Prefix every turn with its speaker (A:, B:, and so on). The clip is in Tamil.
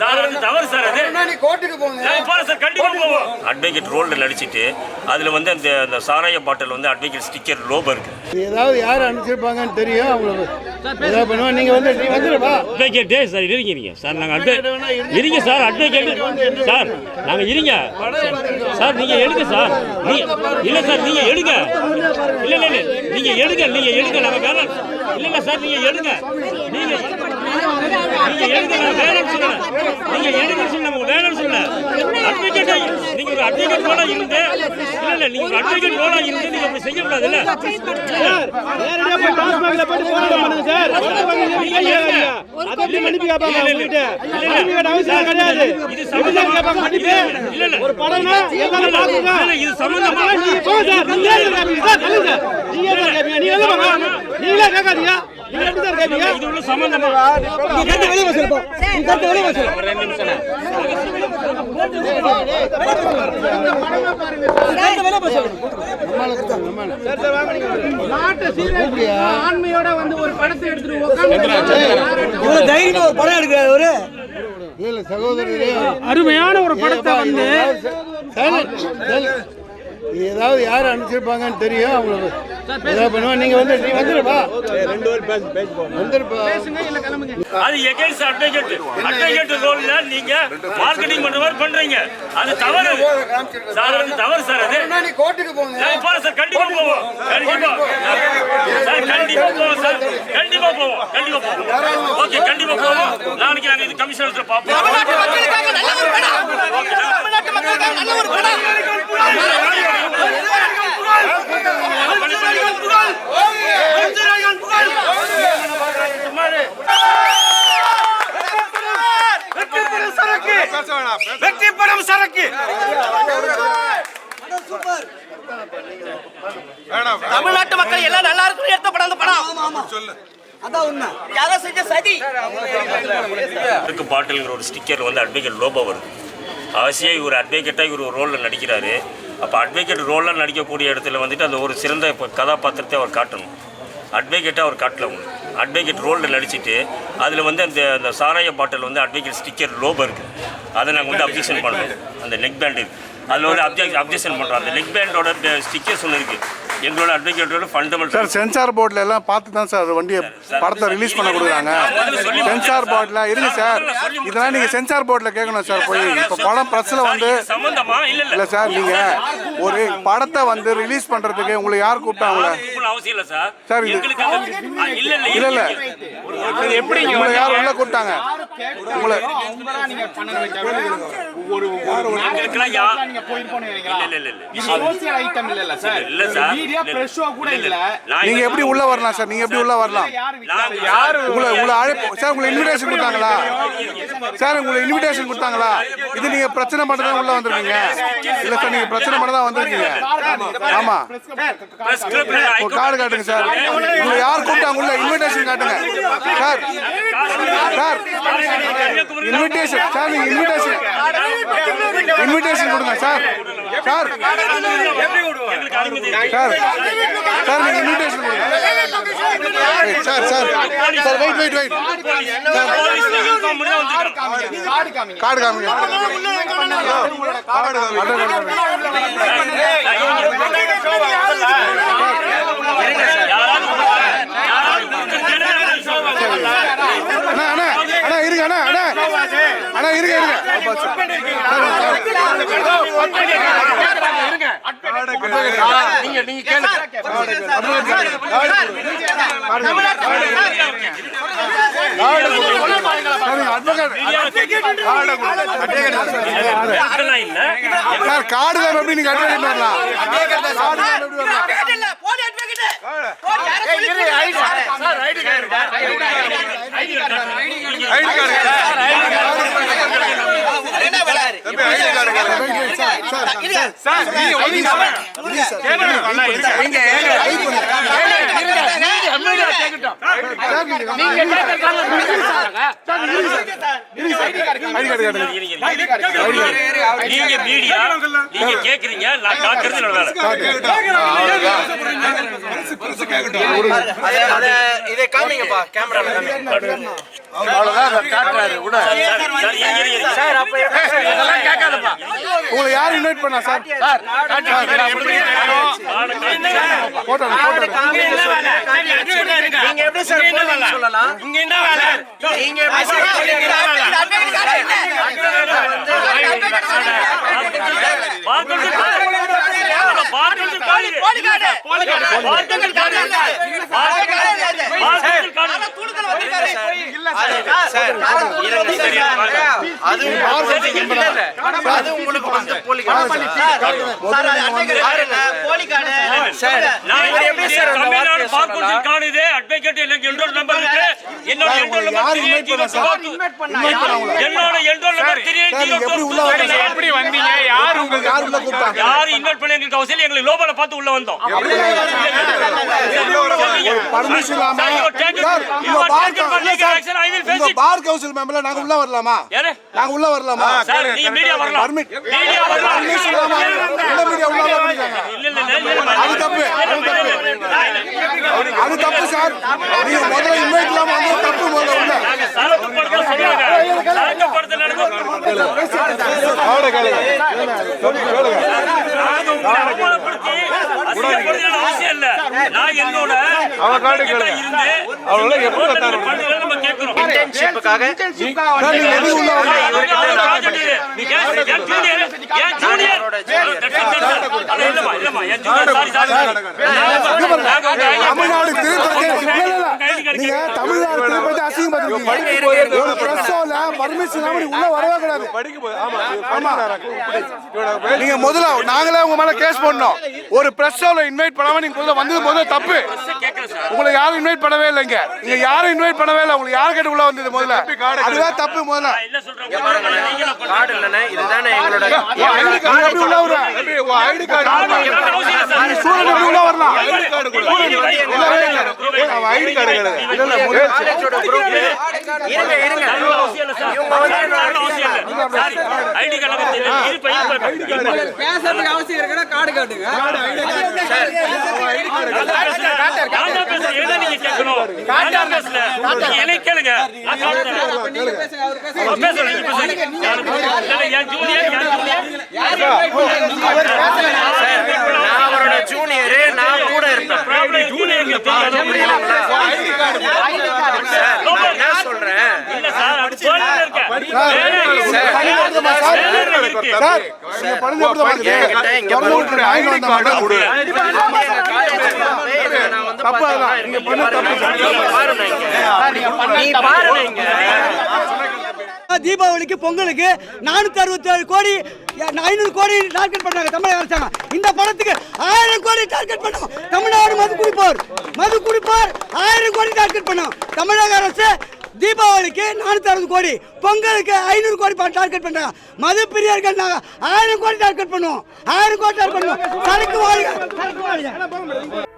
A: சார் அது தவறு சார் அது.
B: நீ கோர்ட்டுக்கு போங்க.
A: நாங்க போறோம் சார் கண்டிப்பா போவோம். அட்வொகேட் ரோல்ல நடிச்சிட்டு அதுல வந்து அந்த அந்த சாராய பாட்டில் வந்து அட்வொகேட் ஸ்டிக்கர் லோபோ இருக்கு.
B: ஏதாவது யார் அனுப்பிச்சிருப்பாங்கன்னு தெரியும் அவங்களுக்கு. ஏதாவது பண்ணுவா? நீங்க வந்து நீ வந்துடுப்பா
C: அட்வொகேட்டே சார் இருங்க இருங்க. சார் நாங்கள் அட்வொ இருங்க. சார் அட்வொகேட் சார் நாங்கள் இருங்க. சார் நீங்கள் எடுங்க சார். நீ இல்லை சார் நீங்கள் எடுங்க. இல்லை இல்லை இல்லை. நீங்கள் எடுங்க நீங்கள் எடுங்க. நாங்கள் வேணாம். இல்லை இல்லை சார் நீங்கள் எடுங்க. நீங்கள் நீங்கள் ஒரு அட்வொகேட் ரோலாக இருந்து இல்லை இல்லை நீங்கள் ஒரு அட்வொகேட் இருந்து அப்படி
D: நேரடியா போய் டாஸ்மாக்ல போராட்டம் பண்ணுங்க சார்
C: நீங்க
D: எப்படி மன்னிப்பு கேட்பாங்க உங்ககிட்ட மன்னிப்பு அவசியம் கிடையாது
C: இது
D: கேட்பாங்க மன்னிப்பு
C: இல்ல, இல்ல.
D: ஒரு படம்னா எல்லாரும் பாக்குங்க
C: இல்ல, இது சம்பந்தமா
D: நீங்க போங்க சார் நீங்க சார் நீங்க சார் நீங்க நீங்களே கேட்காதீங்க
C: ஒரு
E: ஆண்மையோட வந்து ஒரு படத்தை எடுத்துட்டு உட்காந்து
D: தைரியமா ஒரு படம் எடுக்கிறாரு அவரு
B: இல்ல இல்ல சகோதரரே
E: அருமையான ஒரு படத்தை வந்து
B: ஏதாவது யார் அனுப்பிச்சிருப்பாங்கன்னு தெரியும் அவங்களுக்கு
A: அது எகென்ஸ்ட் அட்வொகேட் அட்வொகேட் ரோல்ல நீங்க மார்க்கெட்டிங் பண்ற மாதிரி பண்றீங்க. அது தவறு. சார் அது தவறு சார் அது.
B: கோர்ட்டுக்கு போங்க.
A: சார் கண்டிப்பா போவோம். கண்டிப்பா. சார் கண்டிப்பா போவோம் சார். கண்டிப்பா போவோம். கண்டிப்பா போவோம். ஓகே கண்டிப்பா போவோம். நாளைக்கு நாங்க இது
D: வெற்றி படம் சரக்கு
F: தமிழ்நாட்டு மக்கள் எல்லாம் நல்லா இருக்கணும் எடுத்த படம். அந்த படம்
D: சொல்லு. அதான் உண்மை.
F: யாரோ செஞ்ச சதி.
A: இருக்கு பாட்டில்ங்கிற ஒரு ஸ்டிக்கர் வந்து அட்வொகேட் லோபோ வருது? அவசியம் இவர் அட்வொகேட்டாக இவர் ஒரு ரோலில் நடிக்கிறாரு. அப்போ அட்வொகேட் ரோலில் நடிக்கக்கூடிய இடத்துல வந்துட்டு அந்த ஒரு சிறந்த இப்போ கதாபாத்திரத்தை அவர் காட்டணும். அட்வொகேட்டாக அவர் காட்டல உங்களுக்கு அட்வொகேட் ரோலில் நடிச்சிட்டு அதில் வந்து அந்த அந்த சாராய பாட்டில் வந்து அட்வொகேட் ஸ்டிக்கர் லோபோ இருக்குது அதை நாங்கள் வந்து அப்ஜெக்ஷன் பண்ணுறோம் அந்த நெக் பேண்ட் அதில் வந்து அப்ஜெக்ட் அப்ஜெக்ஷன் பண்ணுறோம் அந்த நெக் பேண்டோட ஸ்டிக்கர்ஸ் ஒன்று இருக்குது எங்களோட அட்வொகேட்டோட ஃபண்டமெண்டல்
G: சார் சென்சார் போர்டில் எல்லாம் பார்த்து தான் சார் வண்டியை படத்தை ரிலீஸ் பண்ண கொடுக்குறாங்க சென்சார் போர்டில் இருங்க சார் இதெல்லாம் நீங்கள் சென்சார் போர்டில் கேட்கணும் சார் போய் இப்போ படம் ப்ரெஸ்ஸில் வந்து
A: சம்பந்தமா இல்ல
G: சார் நீங்கள் ஒரு படத்தை வந்து ரிலீஸ் பண்ணுறதுக்கு உங்களை யார் கூப்பிட்டாங்களே
A: கூப்பிடணும் அவசியம் இல்ல சார்
G: சார்,
A: இல்ல இல்ல எப்படி
G: உங்களை யார் உள்ள கூப்பிட்டாங்க உங்களை
A: எங்களுக்கெல்லாம் யா- இல்ல இல்ல இல்ல இல்ல இல்ல சார் இல்ல, இல்ல. நான்
G: நீங்கள்
A: இங்க-
G: எப்படி உள்ளே வரலாம் சார் நீங்கள் எப்படி உள்ளே வரலாம்?
A: யாரு
G: உங்களை உங்களை அழைப்பு சார் உங்களுக்கு இன்விடேஷன் கொடுத்தாங்களா? சார் உங்களுக்கு இன்விடேஷன் கொடுத்தாங்களா? இது நீங்க பிரச்சனை பண்ண தான் உள்ள வந்திருக்கீங்க. இல்ல சார் நீங்க பிரச்சனை பண்ண தான் வந்திருக்கீங்க. ஆமா. கார்டு காட்டுங்க சார் உங்களை யார் கூப்பிட்டாங்க? உள்ள இன்விடேஷன் காட்டுங்க. Sir sir invitation sir. நீங்க இன்விடேஷன் இன்விடேஷன் கொடுங்க சார். சார். சார் சார் நீங்க இன்விடேஷன் கொடுங்க. Sir sir. Sir wait wait wait card காமிங்க. கார்டு காமிங்க. இருங்க அண்ணா அண்ணா. அண்ணா இருங்க இருங்க. தான் எப்படி நீங்க அட்வொகேட் வரலாம் ஐடி கார்டு
A: நீங்க மீடியா நீங்க கேக்குறீங்க நான் காக்குறது என்னோட
F: இதை காமிங்கப்பா கேமரால காமிங்க
G: அவ்வளவுதான் காட்டுறாரு கூட
A: சார்,
F: அப்ப இதெல்லாம் கேட்காதப்பா
G: யார் இன்வைட் பண்ணா சார் போட்டோ போட்டோ
F: நீங்க எப்படி சார் போலீஸ் சொல்லலாம் இங்க என்ன வேலை நீங்க எப்படி சார்
A: பார்க்கறது காடு. பார்க்கறது காடு. பார்க்கறது காடு. பார்க்கறது காடு.
F: அது அது உங்களுக்கு வந்து போலிக்காடு சார்
A: நான்
F: எப்படி சார் அந்த
A: எனக்கு இருக்கு. என்னோட
G: யார்?
A: என்னோட
G: எப்படி
C: வந்தீங்க யார்
G: உங்களுக்கு யார் உள்ள கூப்பிட்டா
A: யாரும் இன்வைட் பண்ண எங்களுக்கு அவசியம் இல்லை. எங்களுக்கு லோபால பார்த்து உள்ள வந்தோம்
G: பர்மிஷன் இல்லாம சார் உங்க பார்
A: it.
G: பார் கவுன்சில் மெம்பர்ல நாங்க உள்ள வரலாமா
A: யாரு?
G: நாங்க உள்ள வரலாமா
A: சார், நீங்க மீடியா வரலாம்.
G: Permit.
A: மீடியா வரலாம்.
G: பர்மிஷன் இல்லாம உள்ள மீடியா உள்ள
A: இல்ல, இல்ல,
G: அது தப்பு, அது தப்பு. சார் நீங்க முதல்ல இன்வைட் இல்லாம வந்து தப்பு முதல்ல உள்ள
A: அவன் சரக்கு படத்தை சொல்லுவாங்க. எப்படி
F: இன்டர்ன்ஷிப்புக்காக
G: தமிழ்நாடு நீங்க தமிழ்நாடு திருப்பதி அசிங்கப்படுத்தீங்க பர்மிஷன் இல்லாம உள்ள வரவே கூடாது. நீங்க முதல்ல நாங்களே உங்க மேல கேஸ் பண்ணோம் ஒரு பிரஸ்ஸோல இன்வைட் பண்ணாம நீங்க முதல்ல வந்தது முதல்ல தப்பு. உங்களை யாரும் இன்வைட் பண்ணவே இல்லைங்க நீங்க யாரும் இன்வைட் பண்ணவே இல்லை உங்களுக்கு யார் கேட்டு உள்ள வந்தது முதல்ல அதுதான் தப்பு முதல்ல
A: பண்ணுங்க.
F: கார்டு இதுதானே எங்களோட
G: எப்படி உள்ள வர ஐடி கார்டு
A: எனக்கு அவசியம் இல்லை சார்.
G: ஸ்டூடெண்ட் எப்படி உள்ள வரலாம்
A: ஐடி கார்டு கூட.
G: ஐடி கார்டு கிடையாது இல்ல இல்ல முதல்ல
F: காலேஜோட குரூப் இருங்க இருங்க
A: தரணும் அவசியம் இல்லை. ஐடி கார்டு பத்தி இல்லை. இருப்ப, இருப்ப.
E: பேசுறதுக்கு கார்டு காட்டுங்க
A: பேசல. நீங்க என்னை கேளுங்க. நான் கார்டு தரேன்.
E: நீங்க பேசுங்க அவர் பேசுங்க
A: அவர் பேசுறேன், நீங்க பேசுங்க. இல்ல, என் ஜூனியர், என் ஜூனியர்.
F: நான் அவரோட ஜூனியரு நான் கூட இருப்பேன் என்ன சொல்றேன் இங்க
G: தப்பு அதான். நீங்க பண்ண தப்பு
E: தீபாவளிக்கு பொங்கலுக்கு நானூத்தி அறுபத்தி ஏழு கோடி ஐநூறு கோடி டார்கெட் பண்ணாங்க தமிழக அரசாங்கம். இந்த படத்துக்கு ஆயிரம் கோடி டார்கெட் பண்ணோம். தமிழ்நாடு மது குடிப்போர். மது குடிப்போர் ஆயிரம் கோடி டார்கெட் பண்ணோம். தமிழக அரசு தீபாவளிக்கு நானூத்தி அறுபது கோடி பொங்கலுக்கு ஐநூறு கோடி டார்கெட் பண்ணாங்க மது பிரியர்கள் நாங்க ஆயிரம் கோடி டார்கெட் பண்ணுவோம். ஆயிரம் கோடி டார்கெட் பண்ணுவோம். சரக்கு வாழிக சரக்கு வாழிக